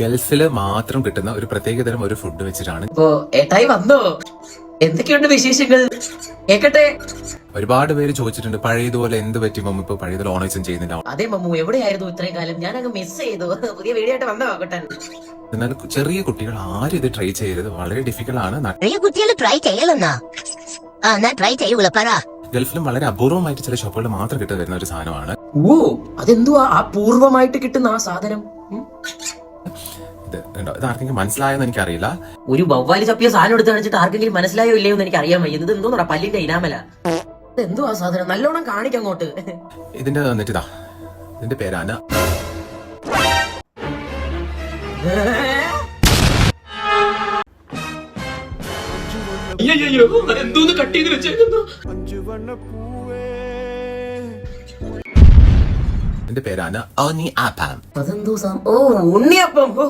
ഗൾഫിൽ മാത്രം കിട്ടുന്ന ഒരു പ്രത്യേകതരം ഒരു ഫുഡ് വെച്ചിട്ടാണ്. ഇപ്പോ വന്നോ? എന്തൊക്കെയുണ്ട് വിശേഷങ്ങൾ? കേക്കട്ടെ. ഒരുപാട് പേര് ചോദിച്ചിട്ടുണ്ട് പഴയതുപോലെ എന്ത് പറ്റി മമ്മ? ഇപ്പൊ പഴയതുപോലെ ഓണേഴ്സും ചെയ്യുന്നില്ല. അതെ മമ്മു എവിടെയായിരുന്നു ഇത്രയും കാലം? ഞാൻ അങ്ങ് മിസ് ചെയ്തു. പുതിയ വീഡിയോ ആയിട്ട് വന്നോ കേട്ടെ എന്നാൽ ചെറിയ കുട്ടികൾ ആരും ഇത് ട്രൈ ചെയ്യരുത്. വളരെ ഡിഫിക്കൽട്ട് ആണ്. ചെറിയ കുട്ടികൾ ട്രൈ ചെയ്യലെന്നാ ആ ട്രൈ ചെയ്യൂല പറ ഗൾഫിലും വളരെ അപൂർവമായിട്ട് ചില ഷോപ്പുകളിൽ മാത്രം കിട്ടുന്ന ഒരു സാധനമാണ്. ഓ അതെന്തുവാ? ആ പൂർവമായിട്ട് കിട്ടുന്ന ആ സാധനം? ഇത് കണ്ടോ? ഇത് ആർക്കെങ്കിലും മനസ്സിലായെന്ന് എനിക്കറിയില്ല. ഒരു വവ്വാലി ചപ്പിയ സാധനം എടുത്ത് കാണിച്ചിട്ട് ആർക്കെങ്കിലും മനസ്സിലായോ ഇല്ലയോ എന്ന് എനിക്ക് അറിയാൻ വയ്യ. ഇത് എന്തോന്നാ പല്ലിന്റെ ഇനാമല. എന്തുവാ സാധനം? നല്ലോണം കാണിക്കാം അങ്ങോട്ട്. ഇതിന്റെ വന്നിട്ട് ഇതാ. ഇതിന്റെ പേരാന അയ്യോ എന്തോന്ന് കട്ട് ചെയ്ത് വെച്ചേക്കുന്നു? ഇതിന്റെ പേരാണ് ഓനി ആപ്പാം. അതെന്തോ ഓ ഉണ്ണിയപ്പം. ഓ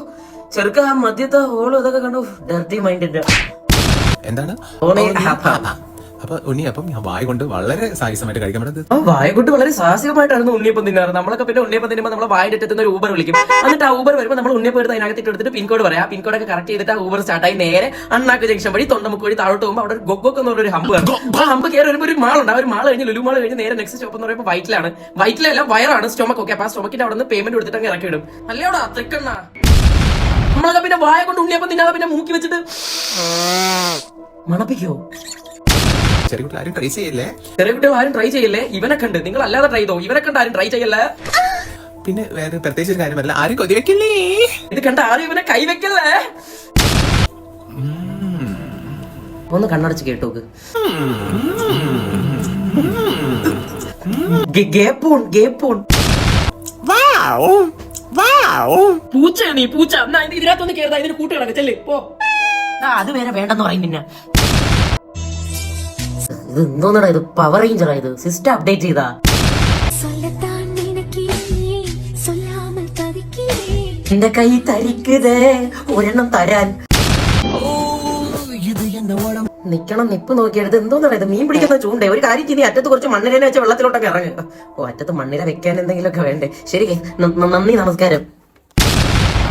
ചെറുക്ക ആ മദ്യത്തെ ഹോളും ഇതൊക്കെ കണ്ടു. ഡർട്ടി മൈൻഡിന്റെ എന്താണ്? ഓണി ആപ്പാം. ആപ്പാം. അപ്പൊ ഉണ്ണിയപ്പം ഞാൻ വായ കൊണ്ട് വളരെ സാഹസമായിട്ട് കഴിക്കാൻ പറ്റുന്നത് ആ കൊണ്ട് വളരെ സാഹസികമായിട്ടായിരുന്നു ഉണ്ണിയപ്പം തിന്നാറ് നമ്മളൊക്കെ പിന്നെ ഉണ്ണിയപ്പം തിന്നുമ്പോൾ നമ്മളെ വായുടെ എത്തുന്ന ഒരു ഊബർ വിളിക്കും. എന്നിട്ട് ആ ഊബർ വരുമ്പോൾ നമ്മൾ ഉണ്ണിയപ്പം എടുത്ത് അതിനകത്തിട്ട് എടുത്തിട്ട് പിൻകോഡ് പറയാം. ആ പിൻകോഡ് ഒക്കെ കറക്റ്റ് ചെയ്തിട്ട് ആ ഊബർ സ്റ്റാർട്ടായി നേരെ അണ്ണാക്ക് ജംഗ്ഷൻ വഴി തൊണ്ടമുക്ക് വഴി താഴോട്ട് പോകുമ്പോൾ അവിടെ ഒരു ഗൊഗൊക്ക് എന്ന് പറഞ്ഞൊരു ഹമ്പ് കാണും. ആ ഹമ്പ് കയറി വരുമ്പോൾ ഒരു മാൾ ഉണ്ട്. ആ ഒരു മാൾ കഴിഞ്ഞ് ലുലു മാൾ കഴിഞ്ഞ് നേരെ നെക്സ്റ്റ് സ്റ്റോപ്പ് എന്ന് പറയുമ്പോൾ വൈറ്റിലാണ് വയറ്റിലെല്ലാം വയറാണ്. സ്റ്റൊമക്ക് ഓക്കെ അപ്പൊ ആ സ്റ്റൊമക്കിന്റെ അവിടെ നിന്ന് പേയ്മെന്റ് കൊടുത്തിട്ട് അങ്ങ് ഇറക്കി വിടും. അല്ലേടാ തൃക്കണ്ണ നമ്മളൊക്കെ പിന്നെ വായ കൊണ്ട് ഉണ്ണിയപ്പം തിന്നാതെ പിന്നെ മൂക്കി വെച്ചിട്ട് മണപ്പിക്കോ? ചെറിയ കുട്ടികൾ ആരും ട്രൈ ചെയ്യല്ലേ? ചെറിയ കുട്ടികൾ ആരും ട്രൈ ചെയ്യല്ലേ? ഇവനെ കണ്ട്. നിങ്ങൾ അല്ലാതെ ട്രൈ ചെയ്തോ? ഇവനെ കണ്ട് ആരും ട്രൈ ചെയ്യല്ലേ. പിന്നെ വേറെ പ്രത്യേകിച്ച് ഒരു കാര്യമല്ല ആരും കൊതി വെക്കില്ലേ ഇത് കണ്ട ആരും ഇവനെ കൈവെക്കല്ലേ ഒന്ന് കണ്ണടച്ച് കേട്ടോക്ക് ഗെ- ഗേപ്പോൺ ഗേപ്പോൺ. പൂച്ച നീ പൂച്ച. എന്നാ ഇത് ഇതിനകത്തൊന്ന് കേറുന്ന ഇതിന് കൂട്ട് ചെല്ലേ പോ. അത് വേറെ വേണ്ടെന്ന് പറയും പിന്നെ. ഇത് എന്തോന്നടാ ഇത്? പവർ റേഞ്ചറാ ഇത്. സിസ്റ്റം അപ്ഡേറ്റ് ചെയ്താ. എന്റെ കൈ തരിക്കുതേ. ഒരെണ്ണം തരാൻ. നിക്കണം നിപ്പ് നോക്കിയെടുത്ത് എന്തോന്നാണ് ഇത്? മീൻ പിടിക്കുന്ന ചൂണ്ടേ. ഒരു കാര്യം ചെയ്ത് അറ്റത്ത് കുറച്ച് മണ്ണിരനെ വെച്ച വെള്ളത്തിലോട്ടൊക്കെ ഇറങ്ങുക ഓ അറ്റത്ത് മണ്ണിര വെക്കാൻ എന്തെങ്കിലുമൊക്കെ വേണ്ടേ. ശരി നന്ദി നമസ്കാരം.